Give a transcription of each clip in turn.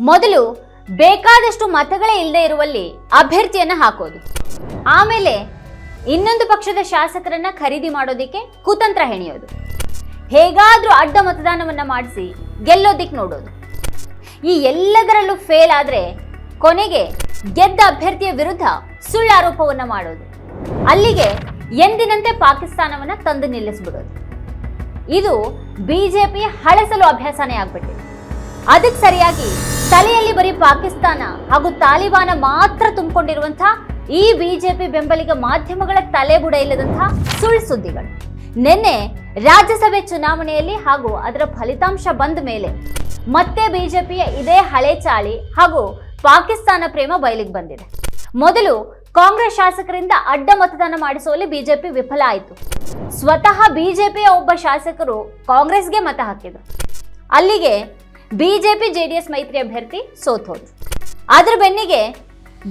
ಮೊದಲು ಬೇಕಾದಷ್ಟು ಮತಗಳೇ ಇಲ್ಲದೆ ಇರುವಲ್ಲಿ ಅಭ್ಯರ್ಥಿಯನ್ನ ಹಾಕೋದು. ಆಮೇಲೆ ಇನ್ನೊಂದು ಪಕ್ಷದ ಶಾಸಕರನ್ನ ಖರೀದಿ ಮಾಡೋದಿಕ್ಕೆ ಕುತಂತ್ರ ಹೆಣೆಯೋದು. ಹೇಗಾದ್ರೂ ಅಡ್ಡ ಮತದಾನವನ್ನ ಮಾಡಿಸಿ ಗೆಲ್ಲೋದಿಕ್ ನೋಡೋದು. ಈ ಎಲ್ಲದರಲ್ಲೂ ಫೇಲ್ ಆದ್ರೆ ಕೊನೆಗೆ ಗೆದ್ದ ಅಭ್ಯರ್ಥಿಯ ವಿರುದ್ಧ ಸುಳ್ಳು ಆರೋಪವನ್ನ ಮಾಡೋದು. ಅಲ್ಲಿಗೆ ಎಂದಿನಂತೆ ಪಾಕಿಸ್ತಾನವನ್ನ ತಂದು ನಿಲ್ಲಿಸ್ಬಿಡೋದು. ಇದು ಬಿಜೆಪಿ ಹಳಸಲು ಅಭ್ಯಾಸನೇ ಆಗ್ಬಿಟ್ಟಿದೆ. ಅದಕ್ಕೆ ಸರಿಯಾಗಿ ಪಾಕಿಸ್ತಾನ ಹಾಗೂ ತಾಲಿಬಾನ ಮಾತ್ರ ತುಂಬಿಕೊಂಡಿರುವಂತಹ ಈ ಬಿಜೆಪಿ ಬೆಂಬಲಿಗ ಮಾಧ್ಯಮಗಳ ತಲೆಬುಡ ಇಲ್ಲದಂತಹ ಸುಳ್ಳು ಸುದ್ದಿಗಳು. ನಿನ್ನೆ ರಾಜ್ಯಸಭೆ ಚುನಾವಣೆಯಲ್ಲಿ ಹಾಗೂ ಅದರ ಫಲಿತಾಂಶ ಬಂದ ಮೇಲೆ ಮತ್ತೆ ಬಿಜೆಪಿಯ ಇದೇ ಹಳೆ ಚಾಳಿ ಹಾಗೂ ಪಾಕಿಸ್ತಾನ ಪ್ರೇಮ ಬಯಲಿಗೆ ಬಂದಿದೆ. ಮೊದಲು ಕಾಂಗ್ರೆಸ್ ಶಾಸಕರಿಂದ ಅಡ್ಡ ಮತದಾನ ಮಾಡಿಸುವಲ್ಲಿ ಬಿಜೆಪಿ ವಿಫಲ ಆಯಿತು. ಸ್ವತಃ ಬಿಜೆಪಿಯ ಒಬ್ಬ ಶಾಸಕರು ಕಾಂಗ್ರೆಸ್ಗೆ ಮತ ಹಾಕಿದರು. ಅಲ್ಲಿಗೆ ಬಿಜೆಪಿ ಜೆಡಿಎಸ್ ಮೈತ್ರಿ ಅಭ್ಯರ್ಥಿ ಸೋತೋದು ಅದ್ರ ಬೆನ್ನಿಗೆ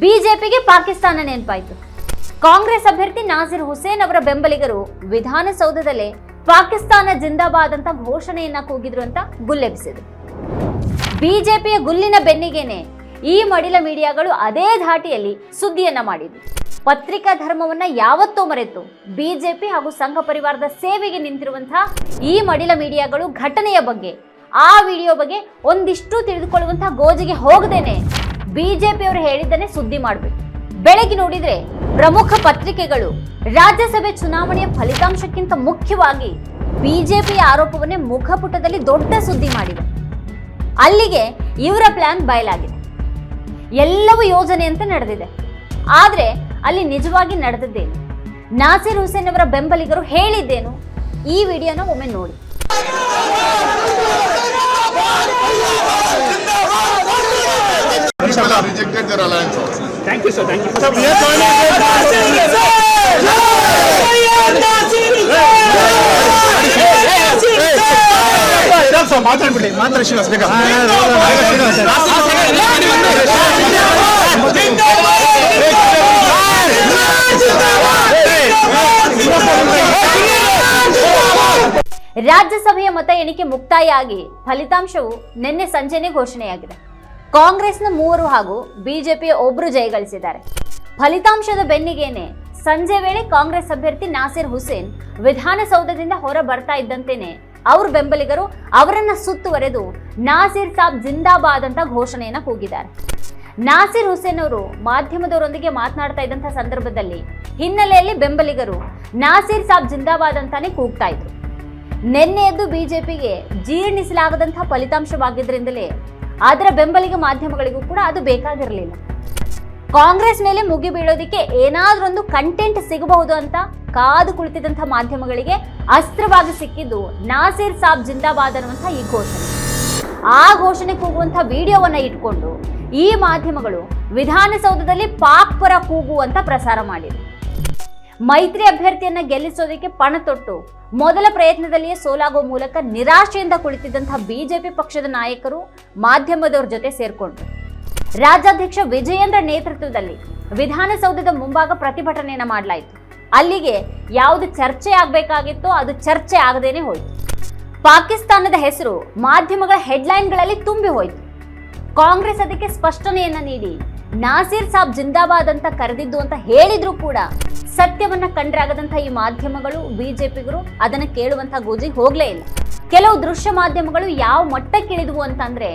ಬಿಜೆಪಿಗೆ ಪಾಕಿಸ್ತಾನ ನೆನಪಾಯಿತು. ಕಾಂಗ್ರೆಸ್ ಅಭ್ಯರ್ಥಿ ನಾಸಿರ್ ಹುಸೇನ್ ಅವರ ಬೆಂಬಲಿಗರು ವಿಧಾನಸೌಧದಲ್ಲೇ ಪಾಕಿಸ್ತಾನ ಜಿಂದಾಬಾದ್ ಅಂತ ಘೋಷಣೆಯನ್ನ ಕೂಗಿದ್ರು ಅಂತ ಗುಲ್ಲೆಬ್ಸಿದ್ರು ಬಿಜೆಪಿಯ ಗುಲ್ಲಿನ ಬೆನ್ನಿಗೇನೆ ಈ ಮಡಿಲ ಮೀಡಿಯಾಗಳು ಅದೇ ಧಾಟಿಯಲ್ಲಿ ಸುದ್ದಿಯನ್ನ ಮಾಡಿದ್ವು. ಪತ್ರಿಕಾ ಧರ್ಮವನ್ನ ಯಾವತ್ತೋ ಮರೆತು ಬಿಜೆಪಿ ಹಾಗೂ ಸಂಘ ಪರಿವಾರದ ಸೇವೆಗೆ ನಿಂತಿರುವಂತಹ ಈ ಮಡಿಲ ಮೀಡಿಯಾಗಳು ಘಟನೆಯ ಬಗ್ಗೆ ಆ ವಿಡಿಯೋ ಬಗ್ಗೆ ಒಂದಿಷ್ಟು ತಿಳಿದುಕೊಳ್ಳುವಂತಹ ಗೋಜಿಗೆ ಹೋಗದೇನೆ ಬಿಜೆಪಿಯವರು ಹೇಳಿದ್ದನ್ನೇ ಸುದ್ದಿ ಮಾಡಬೇಕು. ಬೆಳಗ್ಗೆ ನೋಡಿದ್ರೆ ಪ್ರಮುಖ ಪತ್ರಿಕೆಗಳು ರಾಜ್ಯಸಭೆ ಚುನಾವಣೆಯ ಫಲಿತಾಂಶಕ್ಕಿಂತ ಮುಖ್ಯವಾಗಿ ಬಿಜೆಪಿಯ ಆರೋಪವನ್ನೇ ಮುಖಪುಟದಲ್ಲಿ ದೊಡ್ಡ ಸುದ್ದಿ ಮಾಡಿದೆ. ಅಲ್ಲಿಗೆ ಇವರ ಪ್ಲಾನ್ ಬಯಲಾಗಿದೆ. ಎಲ್ಲವೂ ಯೋಜನೆಯಂತೆ ನಡೆದಿದೆ. ಆದರೆ ಅಲ್ಲಿ ನಿಜವಾಗಿ ನಡೆದದ್ದೇನು? ನಾಸಿರ್ ಹುಸೇನ್ ಅವರ ಬೆಂಬಲಿಗರು ಹೇಳಿದ್ದೇನು? ಈ ವಿಡಿಯೋನ ಒಮ್ಮೆ ನೋಡಿ. rejected their alliance also. Thank you, sir. Thank you. ಮಾತಾಡ್ಬಿಡಿ ಮಾತಾಡಿ ಶ್ರೀನಿವಾಸ್ ಬೇಗ ರಾಜ್ಯಸಭೆಯ ಮತ ಎಣಿಕೆ ಮುಕ್ತಾಯ ಆಗಿ ಫಲಿತಾಂಶವು ನಿನ್ನೆ ಸಂಜೆನೆ ಘೋಷಣೆಯಾಗಿದೆ. ಕಾಂಗ್ರೆಸ್ನ ಮೂವರು ಹಾಗೂ ಬಿಜೆಪಿಯ ಒಬ್ರು ಜಯಗಳಿಸಿದ್ದಾರೆ ಫಲಿತಾಂಶದ ಬೆನ್ನಿಗೇನೆ ಸಂಜೆ ವೇಳೆ ಕಾಂಗ್ರೆಸ್ ಅಭ್ಯರ್ಥಿ ನಾಸಿರ್ ಹುಸೇನ್ ವಿಧಾನಸೌಧದಿಂದ ಹೊರ ಬರ್ತಾ ಇದ್ದಂತೆಯೇ ಅವ್ರ ಬೆಂಬಲಿಗರು ಅವರನ್ನ ಸುತ್ತುವರೆದು ನಾಸಿರ್ ಸಾಬ್ ಜಿಂದಾಬಾದ್ ಅಂತ ಘೋಷಣೆಯನ್ನ ಕೂಗಿದ್ದಾರೆ. ನಾಸಿರ್ ಹುಸೇನ್ ಅವರು ಮಾಧ್ಯಮದವರೊಂದಿಗೆ ಮಾತನಾಡ್ತಾ ಇದ್ದಂಥ ಸಂದರ್ಭದಲ್ಲಿ ಹಿನ್ನೆಲೆಯಲ್ಲಿ ಬೆಂಬಲಿಗರು ನಾಸಿರ್ ಸಾಬ್ ಜಿಂದಾಬಾದ್ ಅಂತಾನೆ ಕೂಗ್ತಾ ಇದ್ರು. ನಿನ್ನೆಯದ್ದು ಬಿಜೆಪಿಗೆ ಜೀರ್ಣಿಸಲಾಗದಂತಹ ಫಲಿತಾಂಶವಾಗಿದ್ದರಿಂದಲೇ ಅದರ ಬೆಂಬಲಿಗ ಮಾಧ್ಯಮಗಳಿಗೂ ಕೂಡ ಅದು ಬೇಕಾಗಿರಲಿಲ್ಲ. ಕಾಂಗ್ರೆಸ್ ಮೇಲೆ ಮುಗಿ ಬೀಳೋದಿಕ್ಕೆ ಏನಾದ್ರೊಂದು ಕಂಟೆಂಟ್ ಸಿಗಬಹುದು ಅಂತ ಕಾದು ಕುಳಿತಿದ್ದಂಥ ಮಾಧ್ಯಮಗಳಿಗೆ ಅಸ್ತ್ರವಾಗಿ ಸಿಕ್ಕಿದ್ದು ನಾಸಿರ್ ಸಾಬ್ ಜಿಂದಾಬಾದ್ ಅನ್ನುವಂಥ ಈ ಘೋಷಣೆ. ಆ ಘೋಷಣೆ ಕೂಗುವಂಥ ವಿಡಿಯೋವನ್ನ ಇಟ್ಕೊಂಡು ಈ ಮಾಧ್ಯಮಗಳು ವಿಧಾನಸೌಧದಲ್ಲಿ ಪಾಕ್ ಪರ ಕೂಗು ಅಂತ ಪ್ರಸಾರ ಮಾಡಿದೆ ಮೈತ್ರಿ ಅಭ್ಯರ್ಥಿಯನ್ನ ಗೆಲ್ಲಿಸೋದಕ್ಕೆ ಪಣ ತೊಟ್ಟು ಮೊದಲ ಪ್ರಯತ್ನದಲ್ಲಿಯೇ ಸೋಲಾಗುವ ಮೂಲಕ ನಿರಾಶೆಯಿಂದ ಕುಳಿತಿದ್ದಂತಹ ಬಿಜೆಪಿ ಪಕ್ಷದ ನಾಯಕರು ಮಾಧ್ಯಮದವ್ರ ಜೊತೆ ಸೇರ್ಕೊಂಡ್ರು. ರಾಜ್ಯಾಧ್ಯಕ್ಷ ವಿಜಯೇಂದ್ರ ನೇತೃತ್ವದಲ್ಲಿ ವಿಧಾನಸೌಧದ ಮುಂಭಾಗ ಪ್ರತಿಭಟನೆಯನ್ನು ಮಾಡಲಾಯಿತು. ಅಲ್ಲಿಗೆ ಯಾವುದು ಚರ್ಚೆ ಆಗಬೇಕಾಗಿತ್ತು ಅದು ಚರ್ಚೆ ಆಗದೇನೆ ಹೋಯಿತು. ಪಾಕಿಸ್ತಾನದ ಹೆಸರು ಮಾಧ್ಯಮಗಳ ಹೆಡ್ಲೈನ್ಗಳಲ್ಲಿ ತುಂಬಿ ಹೋಯಿತು. ಕಾಂಗ್ರೆಸ್ ಅದಕ್ಕೆ ಸ್ಪಷ್ಟನೆಯನ್ನ ನೀಡಿ. ನಾಸೀರ್ ಸಾಬ್ ಜಿಂದಾಬಾದ್ ಅಂತ ಕರೆದಿದ್ದು ಅಂತ ಹೇಳಿದ್ರು ಕೂಡ ಸತ್ಯವನ್ನ ಕಂಡ್ರಾಗದಂತ ಈ ಮಾಧ್ಯಮಗಳು, ಬಿಜೆಪಿಗರು ಅದನ್ನ ಕೇಳುವಂತ ಗೋಜಿ ಹೋಗ್ಲೇ ಇಲ್ಲ. ಕೆಲವು ದೃಶ್ಯ ಮಾಧ್ಯಮಗಳು ಯಾವ ಮಟ್ಟಕ್ಕಿಳಿದವು ಅಂತಂದ್ರೆ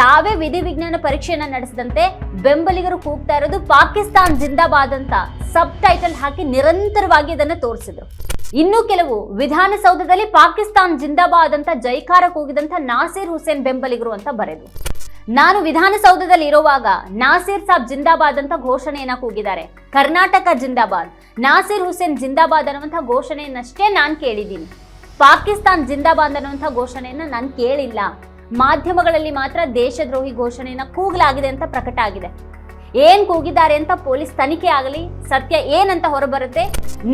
ತಾವೇ ವಿಧಿ ವಿಜ್ಞಾನ ಪರೀಕ್ಷೆಯನ್ನ ನಡೆಸಿದಂತೆ ಬೆಂಬಲಿಗರು ಕೂಗ್ತಾ ಇರೋದು ಪಾಕಿಸ್ತಾನ್ ಜಿಂದಾಬಾದ್ ಅಂತ ಸಬ್ ಟೈಟಲ್ ಹಾಕಿ ನಿರಂತರವಾಗಿ ಅದನ್ನ ತೋರಿಸಿದ್ರು. ಇನ್ನು ಕೆಲವು ವಿಧಾನಸೌಧದಲ್ಲಿ ಪಾಕಿಸ್ತಾನ್ ಜಿಂದಾಬಾದ್ ಅಂತ ಜೈಕಾರ ಕೂಗಿದಂತ ನಾಸೀರ್ ಹುಸೇನ್ ಬೆಂಬಲಿಗರು ಅಂತ ಬರೆದು ನಾನು ವಿಧಾನಸೌಧದಲ್ಲಿ ಇರುವಾಗ ನಾಸೀರ್ ಸಾಬ್ ಜಿಂದಾಬಾದ್ ಅಂತ ಘೋಷಣೆಯನ್ನ ಕೂಗಿದ್ದಾರೆ. ಕರ್ನಾಟಕ ಜಿಂದಾಬಾದ್. ನಾಸಿರ್ ಹುಸೇನ್ ಜಿಂದಾಬಾದ್ ಅನ್ನುವಂಥ ಘೋಷಣೆಯನ್ನಷ್ಟೇ ನಾನು ಕೇಳಿದ್ದೀನಿ. ಪಾಕಿಸ್ತಾನ್ ಜಿಂದಾಬಾದ್ ಅನ್ನುವಂಥ ಘೋಷಣೆಯನ್ನ ನಾನು ಕೇಳಿಲ್ಲ. ಮಾಧ್ಯಮಗಳಲ್ಲಿ ಮಾತ್ರ ದೇಶದ್ರೋಹಿ ಘೋಷಣೆಯನ್ನ ಕೂಗಲಾಗಿದೆ ಅಂತ ಪ್ರಕಟ ಆಗಿದೆ. ಏನ್ ಕೂಗಿದ್ದಾರೆ ಅಂತ ಪೊಲೀಸ್ ತನಿಖೆ ಆಗಲಿ, ಸತ್ಯ ಏನಂತ ಹೊರಬರುತ್ತೆ,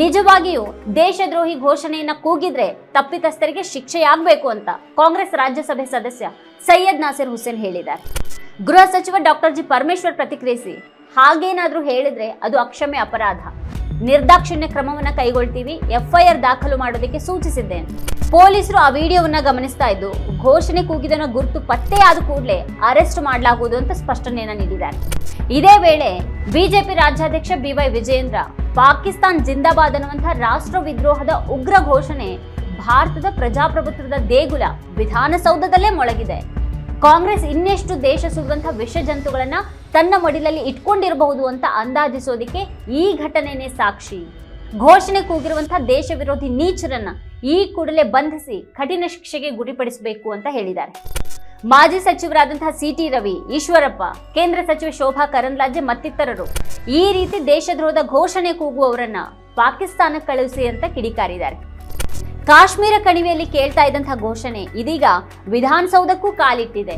ನಿಜವಾಗಿಯೂ ದೇಶದ್ರೋಹಿ ಘೋಷಣೆಯನ್ನ ಕೂಗಿದ್ರೆ ತಪ್ಪಿತಸ್ಥರಿಗೆ ಶಿಕ್ಷೆಯಾಗಬೇಕು ಅಂತ ಕಾಂಗ್ರೆಸ್ ರಾಜ್ಯಸಭೆ ಸದಸ್ಯ ಸೈಯದ್ ನಾಸಿರ್ ಹುಸೇನ್ ಹೇಳಿದ್ದಾರೆ. ಗೃಹ ಸಚಿವ ಡಾಕ್ಟರ್ ಜಿ ಪರಮೇಶ್ವರ್ ಪ್ರತಿಕ್ರಿಯಿಸಿ, ಹಾಗೇನಾದ್ರೂ ಹೇಳಿದ್ರೆ ಅದು ಅಕ್ಷಮ್ಯ ಅಪರಾಧ. ನಿರ್ದಾಕ್ಷಿಣ್ಯ ಕ್ರಮವನ್ನ ಕೈಗೊಳ್ತೀವಿ, ಎಫ್ಐಆರ್ ದಾಖಲು ಮಾಡೋದಕ್ಕೆ ಸೂಚಿಸಿದ್ದೇನೆ. ಪೊಲೀಸರು ಆ ವಿಡಿಯೋವನ್ನ ಗಮನಿಸ್ತಾ ಇದ್ದು, ಘೋಷಣೆ ಕೂಗಿದನ ಗುರುತು ಪತ್ತೆಯಾದ ಕೂಡಲೇ ಅರೆಸ್ಟ್ ಮಾಡಲಾಗುವುದು ಅಂತ ಸ್ಪಷ್ಟನೆಯನ್ನು ನೀಡಿದ್ದಾರೆ. ಇದೇ ವೇಳೆ ಬಿಜೆಪಿ ರಾಜ್ಯಾಧ್ಯಕ್ಷ ಬಿವೈ ವಿಜಯೇಂದ್ರ, ಪಾಕಿಸ್ತಾನ್ ಜಿಂದಾಬಾದ್ ಅನ್ನುವಂತಹ ರಾಷ್ಟ್ರ ವಿದ್ರೋಹದ ಉಗ್ರ ಘೋಷಣೆ ಭಾರತದ ಪ್ರಜಾಪ್ರಭುತ್ವದ ದೇಗುಲ ವಿಧಾನಸೌಧದಲ್ಲೇ ಮೊಳಗಿದೆ. ಕಾಂಗ್ರೆಸ್ ಇನ್ನೆಷ್ಟು ದೇಶ ಸುಡುವಂತಹ ವಿಷ ಜಂತುಗಳನ್ನ ತನ್ನ ಮಡಿಲಲ್ಲಿ ಇಟ್ಕೊಂಡಿರಬಹುದು ಅಂತ ಅಂದಾಜಿಸೋದಿಕ್ಕೆ ಈ ಘಟನೆನೇ ಸಾಕ್ಷಿ. ಘೋಷಣೆ ಕೂಗಿರುವಂತಹ ದೇಶ ವಿರೋಧಿ ನೀಚರನ್ನ ಈ ಕೂಡಲೇ ಬಂಧಿಸಿ ಕಠಿಣ ಶಿಕ್ಷೆಗೆ ಗುರಿಪಡಿಸಬೇಕು ಅಂತ ಹೇಳಿದ್ದಾರೆ. ಮಾಜಿ ಸಚಿವರಾದಂತಹ ಸಿ ಟಿ ರವಿ, ಈಶ್ವರಪ್ಪ, ಕೇಂದ್ರ ಸಚಿವೆ ಶೋಭಾ ಕರಂದ್ಲಾಜೆ ಮತ್ತಿತರರು ಈ ರೀತಿ ದೇಶದ್ರೋಹದ ಘೋಷಣೆ ಕೂಗುವವರನ್ನ ಪಾಕಿಸ್ತಾನಕ್ಕೆ ಕಳುಹಿಸಿ ಅಂತ ಕಿಡಿಕಾರಿದ್ದಾರೆ. ಕಾಶ್ಮೀರ ಕಣಿವೆಯಲ್ಲಿ ಕೇಳ್ತಾ ಇದ್ದಂತಹ ಘೋಷಣೆ ಇದೀಗ ವಿಧಾನಸೌಧಕ್ಕೂ ಕಾಲಿಟ್ಟಿದೆ.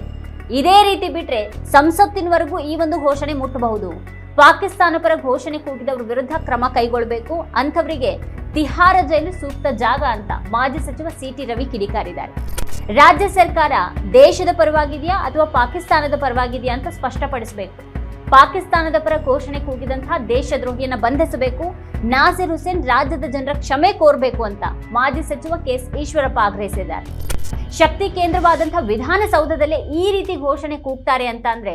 ಇದೇ ರೀತಿ ಬಿಟ್ರೆ ಸಂಸತ್ತಿನವರೆಗೂ ಈ ಒಂದು ಘೋಷಣೆ ಮುಟ್ಟಬಹುದು. ಪಾಕಿಸ್ತಾನ ಪರ ಘೋಷಣೆ ಕೂಗಿದವರ ವಿರುದ್ಧ ಕ್ರಮ ಕೈಗೊಳ್ಳಬೇಕು. ಅಂಥವರಿಗೆ ತಿಹಾರ ಜೈಲು ಸೂಕ್ತ ಜಾಗ ಅಂತ ಮಾಜಿ ಸಚಿವ ಸಿ ಟಿ ರವಿ ಕಿಡಿಕಾರಿದ್ದಾರೆ. ರಾಜ್ಯ ಸರ್ಕಾರ ದೇಶದ ಪರವಾಗಿದೆಯಾ ಅಥವಾ ಪಾಕಿಸ್ತಾನದ ಪರವಾಗಿದೆಯಾ ಅಂತ ಸ್ಪಷ್ಟಪಡಿಸಬೇಕು. ಪಾಕಿಸ್ತಾನದ ಪರ ಘೋಷಣೆ ಕೂಗಿದಂತಹ ದೇಶದ್ರೋಹಿಯನ್ನ ಬಂಧಿಸಬೇಕು. ನಾಸಿರ್ ಹುಸೇನ್ ರಾಜ್ಯದ ಜನರ ಕ್ಷಮೆ ಕೋರಬೇಕು ಅಂತ ಮಾಜಿ ಸಚಿವ ಕೆ ಎಸ್ ಈಶ್ವರಪ್ಪ ಆಗ್ರಹಿಸಿದ್ದಾರೆ. ಶಕ್ತಿ ಕೇಂದ್ರವಾದಂತಹ ವಿಧಾನಸೌಧದಲ್ಲೇ ಈ ರೀತಿ ಘೋಷಣೆ ಕೂಗ್ತಾರೆ ಅಂತ ಅಂದ್ರೆ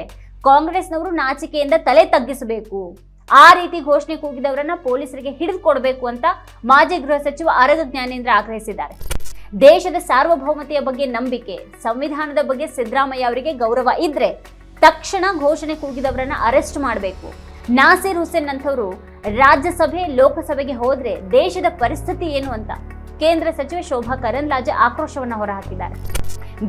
ಕಾಂಗ್ರೆಸ್ನವರು ನಾಚಿಕೆಯಿಂದ ತಲೆ ತಗ್ಗಿಸಬೇಕು. ಆ ರೀತಿ ಘೋಷಣೆ ಕೂಗಿದವರನ್ನ ಪೊಲೀಸರಿಗೆ ಹಿಡಿದು ಕೊಡಬೇಕು ಅಂತ ಮಾಜಿ ಗೃಹ ಸಚಿವ ಅರಗ ಜ್ಞಾನೇಂದ್ರ ಆಗ್ರಹಿಸಿದ್ದಾರೆ. ದೇಶದ ಸಾರ್ವಭೌಮತೆಯ ಬಗ್ಗೆ ನಂಬಿಕೆ, ಸಂವಿಧಾನದ ಬಗ್ಗೆ ಸಿದ್ದರಾಮಯ್ಯ ಅವರಿಗೆ ಗೌರವ ಇದ್ರೆ ತಕ್ಷಣ ಘೋಷಣೆ ಕೂಗಿದವರನ್ನ ಅರೆಸ್ಟ್ ಮಾಡಬೇಕು. ನಾಸಿರ್ ಹುಸೇನ್ ಅಂತವರು ರಾಜ್ಯಸಭೆ, ಲೋಕಸಭೆಗೆ ಹೋದ್ರೆ ದೇಶದ ಪರಿಸ್ಥಿತಿ ಏನು ಅಂತ ಕೇಂದ್ರ ಸಚಿವೆ ಶೋಭಾ ಕರಂದ್ಲಾಜೆ ಆಕ್ರೋಶವನ್ನು ಹೊರಹಾಕಿದ್ದಾರೆ.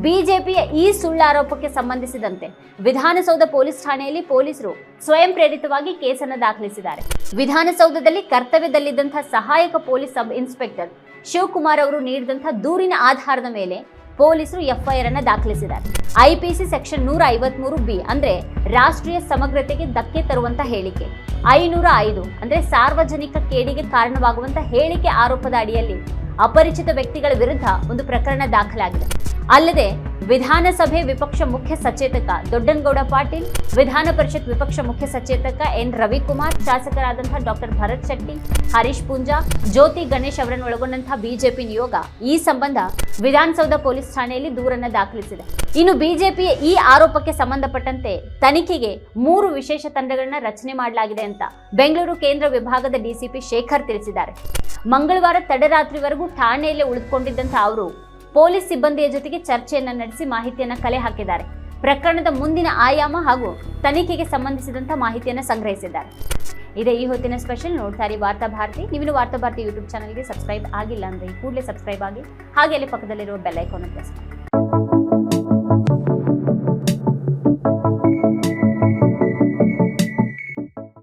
ಬಿಜೆಪಿಯ ಈ ಸುಳ್ಳಾರೋಪಕ್ಕೆ ಸಂಬಂಧಿಸಿದಂತೆ ವಿಧಾನಸೌಧ ಪೊಲೀಸ್ ಠಾಣೆಯಲ್ಲಿ ಪೊಲೀಸರು ಸ್ವಯಂ ಪ್ರೇರಿತವಾಗಿ ಕೇಸನ್ನು ದಾಖಲಿಸಿದ್ದಾರೆ. ವಿಧಾನಸೌಧದಲ್ಲಿ ಕರ್ತವ್ಯದಲ್ಲಿದ್ದಂಥ ಸಹಾಯಕ ಪೊಲೀಸ್ ಸಬ್ ಇನ್ಸ್ಪೆಕ್ಟರ್ ಶಿವಕುಮಾರ್ ಅವರು ನೀಡಿದಂಥ ದೂರಿನ ಆಧಾರದ ಮೇಲೆ ಪೊಲೀಸರು ಎಫ್ಐಆರ್ ಅನ್ನ ದಾಖಲಿಸಿದ್ದಾರೆ. ಐಪಿಸಿ ಸೆಕ್ಷನ್ ನೂರ ಐವತ್ಮೂರು ಬಿ ಅಂದ್ರೆ ರಾಷ್ಟ್ರೀಯ ಸಮಗ್ರತೆಗೆ ಧಕ್ಕೆ ತರುವಂತ ಹೇಳಿಕೆ. ಐನೂರ ಐದು ಅಂದ್ರೆ ಸಾರ್ವಜನಿಕ ಕೇಡಿಗೆ ಕಾರಣವಾಗುವಂತ ಹೇಳಿಕೆ ಆರೋಪದ ಅಡಿಯಲ್ಲಿ ಅಪರಿಚಿತ ವ್ಯಕ್ತಿಗಳ ವಿರುದ್ಧ ಒಂದು ಪ್ರಕರಣ ದಾಖಲಾಗಿದೆ. ಅಲ್ಲದೆ, ವಿಧಾನಸಭೆ ವಿಪಕ್ಷ ಮುಖ್ಯ ಸಚೇತಕ ದೊಡ್ಡನಗೌಡ ಪಾಟೀಲ್, ವಿಧಾನ ಪರಿಷತ್ ವಿಪಕ್ಷ ಮುಖ್ಯ ಸಚೇತಕ ಎನ್. ರವಿಕುಮಾರ್, ಶಾಸಕರಾದಂತಹ ಡಾಕ್ಟರ್ ಭರತ್ ಶೆಟ್ಟಿ, ಹರೀಶ್ ಪೂಂಜಾ, ಜ್ಯೋತಿ ಗಣೇಶ್ ಅವರನ್ನು ಒಳಗೊಂಡಂತಹ ಬಿಜೆಪಿ ನಿಯೋಗ ಈ ಸಂಬಂಧ ವಿಧಾನಸೌಧ ಪೊಲೀಸ್ ಠಾಣೆಯಲ್ಲಿ ದೂರನ್ನ ದಾಖಲಿಸಿದೆ. ಇನ್ನು ಬಿಜೆಪಿಯ ಈ ಆರೋಪಕ್ಕೆ ಸಂಬಂಧಪಟ್ಟಂತೆ ತನಿಖೆಗೆ ಮೂರು ವಿಶೇಷ ತಂಡಗಳನ್ನ ರಚನೆ ಮಾಡಲಾಗಿದೆ ಅಂತ ಬೆಂಗಳೂರು ಕೇಂದ್ರ ವಿಭಾಗದ ಡಿಸಿಪಿ ಶೇಖರ್ ತಿಳಿಸಿದ್ದಾರೆ. ಮಂಗಳವಾರ ತಡರಾತ್ರಿವರೆಗೂ ಠಾಣೆಯಲ್ಲೇ ಉಳಿದುಕೊಂಡಿದ್ದಂತಹ ಅವರು ಪೊಲೀಸ್ ಸಿಬ್ಬಂದಿಯ ಜೊತೆಗೆ ಚರ್ಚೆಯನ್ನ ನಡೆಸಿ ಮಾಹಿತಿಯನ್ನ ಕಲೆ ಹಾಕಿದ್ದಾರೆ. ಪ್ರಕರಣದ ಮುಂದಿನ ಆಯಾಮ ಹಾಗೂ ತನಿಖೆಗೆ ಸಂಬಂಧಿಸಿದಂತ ಮಾಹಿತಿಯನ್ನ ಸಂಗ್ರಹಿಸಿದ್ದಾರೆ. ಇದೇ ಈ ಹೊತ್ತಿನ ಸ್ಪೆಷಲ್ ನೋಡ್ತಾರೆ ವಾರ್ತಾ ಭಾರತಿ. ನೀವು ವಾರ್ತಾ ಭಾರತಿ ಯೂಟ್ಯೂಬ್ ಚಾನಲ್ಗೆ ಸಬ್ಸ್ಕ್ರೈಬ್ ಆಗಿಲ್ಲ ಅಂದ್ರೆ ಕೂಡಲೇ ಸಬ್ಸ್ಕ್ರೈಬ್ ಆಗಿ ಹಾಗೆ ಅಲ್ಲಿ ಪಕ್ಕದಲ್ಲಿರುವ ಬೆಲ್ ಐಕಾನ್ ಪ್ರೆಸ್ ಮಾಡಿ.